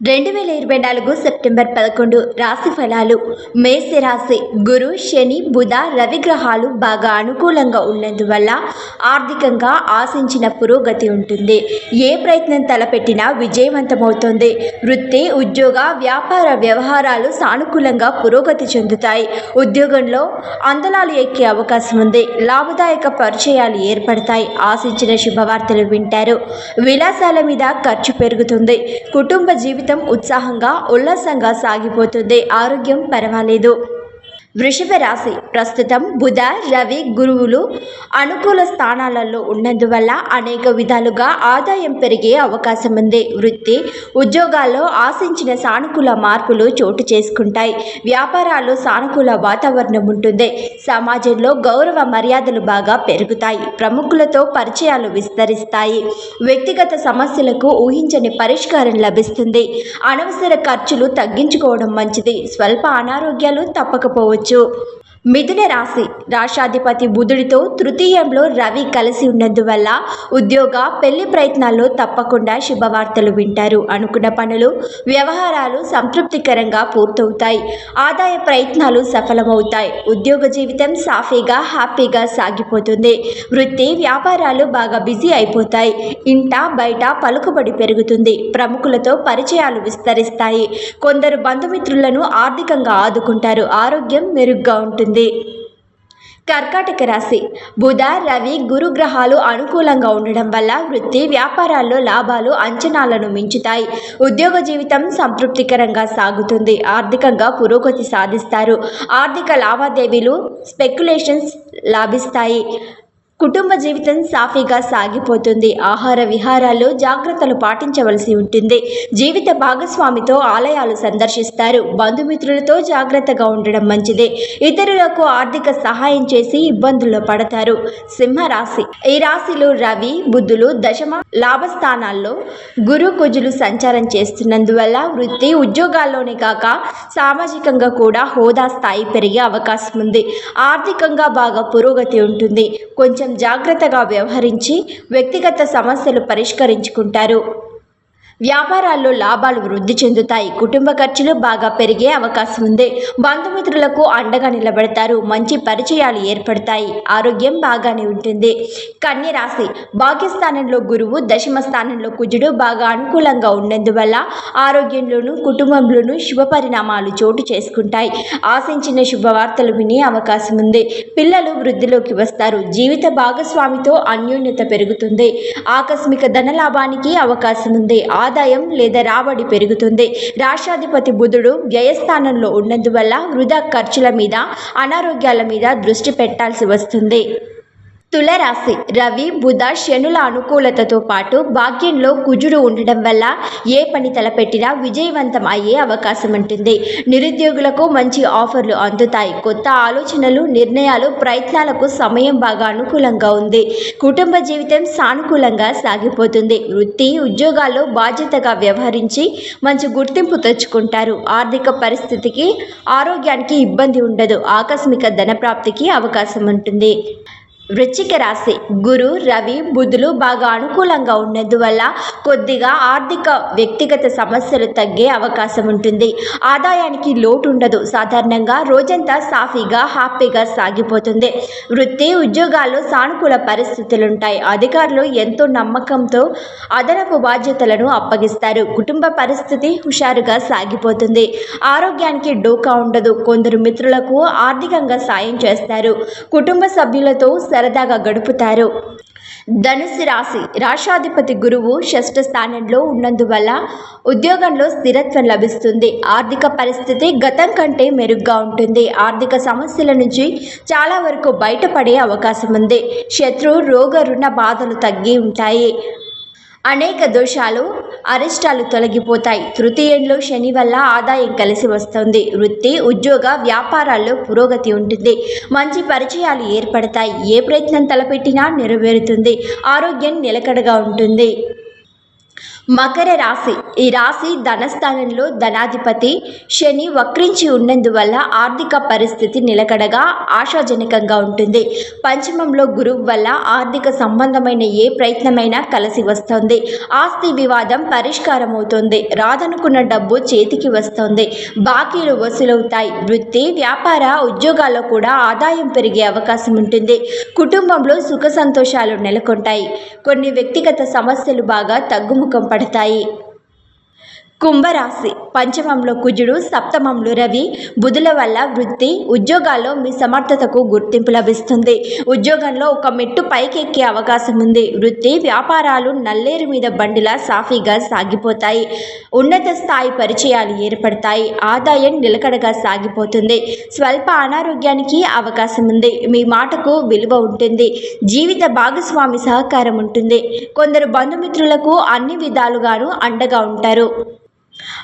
రెండు వేల ఇరవై నాలుగు సెప్టెంబర్ పదకొండు రాశి ఫలాలు. మేష రాశి గురు శని బుధ రవి గ్రహాలు బాగా అనుకూలంగా ఉన్నందువల్ల ఆర్థికంగా ఆశించిన పురోగతి ఉంటుంది. ఏ ప్రయత్నం తలపెట్టినా విజయవంతమవుతుంది. వృత్తి ఉద్యోగ వ్యాపార వ్యవహారాలు సానుకూలంగా పురోగతి చెందుతాయి. ఉద్యోగంలో అందలాలు ఎక్కే అవకాశం ఉంది. లాభదాయక పరిచయాలు ఏర్పడతాయి. ఆశించిన శుభవార్తలు వింటారు. విలాసాల మీద ఖర్చు పెరుగుతుంది. కుటుంబ జీవితం ఉత్సాహంగా ఉల్లాసంగా సాగిపోతుంది. ఆరోగ్యం పర్వాలేదు. వృషభ రాశి ప్రస్తుతం బుధ రవి గురువులు అనుకూల స్థానాలలో ఉన్నందువల్ల అనేక విధాలుగా ఆదాయం పెరిగే అవకాశం ఉంది. వృత్తి ఉద్యోగాల్లో ఆశించిన సానుకూల మార్పులు చోటు చేసుకుంటాయి. వ్యాపారాలు సానుకూల వాతావరణం ఉంటుంది. సమాజంలో గౌరవ మర్యాదలు బాగా పెరుగుతాయి. ప్రముఖులతో పరిచయాలు విస్తరిస్తాయి. వ్యక్తిగత సమస్యలకు ఊహించని పరిష్కారం లభిస్తుంది. అనవసర ఖర్చులు తగ్గించుకోవడం మంచిది. స్వల్ప అనారోగ్యాలు తప్పకపోవచ్చు. 就 మిథున రాశి రాశాధిపతి బుధుడితో తృతీయంలో రవి కలిసి ఉన్నందువల్ల ఉద్యోగ పెళ్ళి ప్రయత్నాల్లో తప్పకుండా శుభవార్తలు వింటారు. అనుకున్న పనులు వ్యవహారాలు సంతృప్తికరంగా పూర్తవుతాయి. ఆదాయ ప్రయత్నాలు సఫలమవుతాయి. ఉద్యోగ జీవితం సాఫీగా హ్యాపీగా సాగిపోతుంది. వృత్తి వ్యాపారాలు బాగా బిజీ అయిపోతాయి. ఇంట బయట పలుకుబడి పెరుగుతుంది. ప్రముఖులతో పరిచయాలు విస్తరిస్తాయి. కొందరు బంధుమిత్రులను ఆర్థికంగా ఆదుకుంటారు. ఆరోగ్యం మెరుగ్గా ఉంటుంది. కర్కాటక రాశి. బుధ రవి గురుగ్రహాలు అనుకూలంగా ఉండడం వల్ల వృత్తి వ్యాపారాల్లో లాభాలు అంచనాలను మించుతాయి. ఉద్యోగ జీవితం సంతృప్తికరంగా సాగుతుంది. ఆర్థికంగా పురోగతి సాధిస్తారు. ఆర్థిక లావాదేవీలు స్పెక్యులేషన్స్ లాభిస్తాయి. కుటుంబ జీవితం సాఫీగా సాగిపోతుంది. ఆహార విహారాల్లో జాగ్రత్తలు పాటించవలసి ఉంటుంది. జీవిత భాగస్వామితో ఆలయాలు సందర్శిస్తారు. బంధుమిత్రులతో జాగ్రత్తగా ఉండడం మంచిదే. ఇతరులకు ఆర్థిక సహాయం చేసి ఇబ్బందుల్లో పడతారు. సింహరాశి. ఈ రాశిలో రవి బుద్ధులు దశమ లాభస్థానాల్లో గురు కుజులు సంచారం చేస్తున్నందువల్ల వృత్తి ఉద్యోగాల్లోనే కాక సామాజికంగా కూడా హోదా స్థాయి పెరిగే అవకాశం ఉంది ఆర్థికంగా బాగా పురోగతి ఉంటుంది. కొంచెం జాగ్రత్తగా వ్యవహరించి వ్యక్తిగత సమస్యలు పరిష్కరించుకుంటారు. వ్యాపారాల్లో లాభాలు వృద్ధి చెందుతాయి. కుటుంబ ఖర్చులు బాగా పెరిగే అవకాశం ఉంది. బంధుమిత్రులకు అండగా నిలబడతారు. మంచి పరిచయాలు ఏర్పడతాయి. ఆరోగ్యం బాగానే ఉంటుంది. కన్య రాశి. భాగ్యస్థానంలో గురువు దశమ స్థానంలో కుజుడు బాగా అనుకూలంగా ఉన్నందువల్ల ఆరోగ్యంలోనూ కుటుంబంలోనూ శుభ పరిణామాలు చోటు చేసుకుంటాయి. ఆశించిన శుభవార్తలు వినే అవకాశం ఉంది. పిల్లలు వృద్ధిలోకి వస్తారు. జీవిత భాగస్వామితో అన్యోన్యత పెరుగుతుంది. ఆకస్మిక ధనలాభానికి అవకాశం ఉంది. ఆదాయం లేదా రాబడి పెరుగుతుంది. రాష్ట్రాధిపతి బుధుడు వ్యయస్థానంలో ఉన్నందువల్ల వృధా ఖర్చుల మీద అనారోగ్యాల మీద దృష్టి పెట్టాల్సి వస్తుంది. తులరాశి రవి బుధ శనుల అనుకూలతతో పాటు భాగ్యంలో కుజుడు ఉండడం వల్ల ఏ పని తలపెట్టినా విజయవంతం అయ్యే అవకాశం ఉంటుంది. నిరుద్యోగులకు మంచి ఆఫర్లు అందుతాయి. కొత్త ఆలోచనలు నిర్ణయాలు ప్రయత్నాలకు సమయం బాగా అనుకూలంగా ఉంది. కుటుంబ జీవితం సానుకూలంగా సాగిపోతుంది. వృత్తి ఉద్యోగాల్లో బాధ్యతగా వ్యవహరించి మంచి గుర్తింపు తెచ్చుకుంటారు. ఆర్థిక పరిస్థితికి ఆరోగ్యానికి ఇబ్బంది ఉండదు. ఆకస్మిక ధనప్రాప్తికి అవకాశం ఉంటుంది. వృశ్చిక రాశి. గురు రవి బుధులు బాగా అనుకూలంగా ఉన్నందువల్ల కొద్దిగా ఆర్థిక వ్యక్తిగత సమస్యలు తగ్గే అవకాశం ఉంటుంది. ఆదాయానికి లోటు ఉండదు. సాధారణంగా రోజంతా సాఫీగా హ్యాపీగా సాగిపోతుంది. వృత్తి ఉద్యోగాల్లో సానుకూల పరిస్థితులు ఉంటాయి అధికారులు ఎంతో నమ్మకంతో అదనపు బాధ్యతలను అప్పగిస్తారు. కుటుంబ పరిస్థితి హుషారుగా సాగిపోతుంది. ఆరోగ్యానికి డోకా ఉండదు. కొందరు మిత్రులకు ఆర్థికంగా సాయం చేస్తారు. కుటుంబ సభ్యులతో సరదాగా గడుపుతారు. ధనుసు రాశి రాష్ట్రాధిపతి గురువు షష్ఠ స్థానంలో ఉన్నందువల్ల ఉద్యోగంలో స్థిరత్వం లభిస్తుంది. ఆర్థిక పరిస్థితి గతం కంటే మెరుగ్గా ఉంటుంది. ఆర్థిక సమస్యల నుంచి చాలా వరకు బయటపడే అవకాశం ఉంది. శత్రు రోగ రుణ బాధలు తగ్గి ఉంటాయి. అనేక దోషాలు అరిష్టాలు తొలగిపోతాయి. తృతీయంలో శని వల్ల ఆదాయం కలిసి వస్తుంది. వృత్తి ఉద్యోగ వ్యాపారాల్లో పురోగతి ఉంటుంది. మంచి పరిచయాలు ఏర్పడతాయి. ఏ ప్రయత్నం తలపెట్టినా నెరవేరుతుంది. ఆరోగ్యం నిలకడగా ఉంటుంది. మకర రాశి. ఈ రాశి ధనస్థానంలో ధనాధిపతి శని వక్రించి ఉన్నందువల్ల ఆర్థిక పరిస్థితి నిలకడగా ఆశాజనకంగా ఉంటుంది. పంచమంలో గురువు వల్ల ఆర్థిక సంబంధమైన ఏ ప్రయత్నమైనా కలిసి వస్తుంది. ఆస్తి వివాదం పరిష్కారం అవుతుంది రాదనుకున్న డబ్బు చేతికి వస్తుంది. బాకీలు వసూలవుతాయి. వృత్తి వ్యాపార ఉద్యోగాల్లో కూడా ఆదాయం పెరిగే అవకాశం ఉంటుంది. కుటుంబంలో సుఖ సంతోషాలు నెలకొంటాయి. కొన్ని వ్యక్తిగత సమస్యలు బాగా తగ్గుముఖం पड़ताई కుంభరాశి. పంచమంలో కుజుడు సప్తమంలో రవి. బుధుల వల్ల వృత్తి ఉద్యోగాల్లో మీ సమర్థతకు గుర్తింపు లభిస్తుంది. ఉద్యోగంలో ఒక మెట్టు పైకెక్కే అవకాశం ఉంది. వృత్తి వ్యాపారాలు నల్లేరు మీద బండిలా సాఫీగా సాగిపోతాయి. ఉన్నత స్థాయి పరిచయాలు ఏర్పడతాయి. ఆదాయం నిలకడగా సాగిపోతుంది. స్వల్ప అనారోగ్యానికి అవకాశం ఉంది. మీ మాటకు విలువ ఉంటుంది. జీవిత భాగస్వామి సహకారం ఉంటుంది. కొందరు బంధుమిత్రులకు అన్ని విధాలుగాను అండగా ఉంటారు.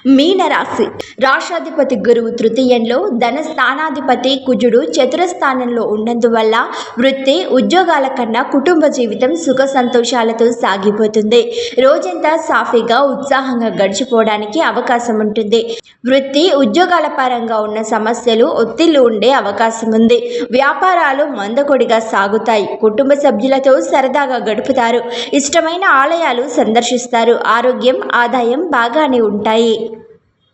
మీనరాశి. రాష్ట్రాధిపతి గురువు తృతీయంలో ధన స్థానాధిపతి కుజుడు చతురస్థానంలో ఉన్నందువల్ల వృత్తి ఉద్యోగాల కన్నా కుటుంబ జీవితం సుఖ సంతోషాలతో సాగిపోతుంది. రోజంతా సాఫీగా ఉత్సాహంగా గడిచిపోవడానికి అవకాశం ఉంటుంది. వృత్తి ఉద్యోగాల పరంగా ఉన్న సమస్యలు ఒత్తిళ్ళు ఉండే అవకాశం ఉంది. వ్యాపారాలు మందకొడిగా సాగుతాయి. కుటుంబ సభ్యులతో సరదాగా గడుపుతారు. ఇష్టమైన ఆలయాలు సందర్శిస్తారు. ఆరోగ్యం ఆదాయం బాగానే ఉంటాయి.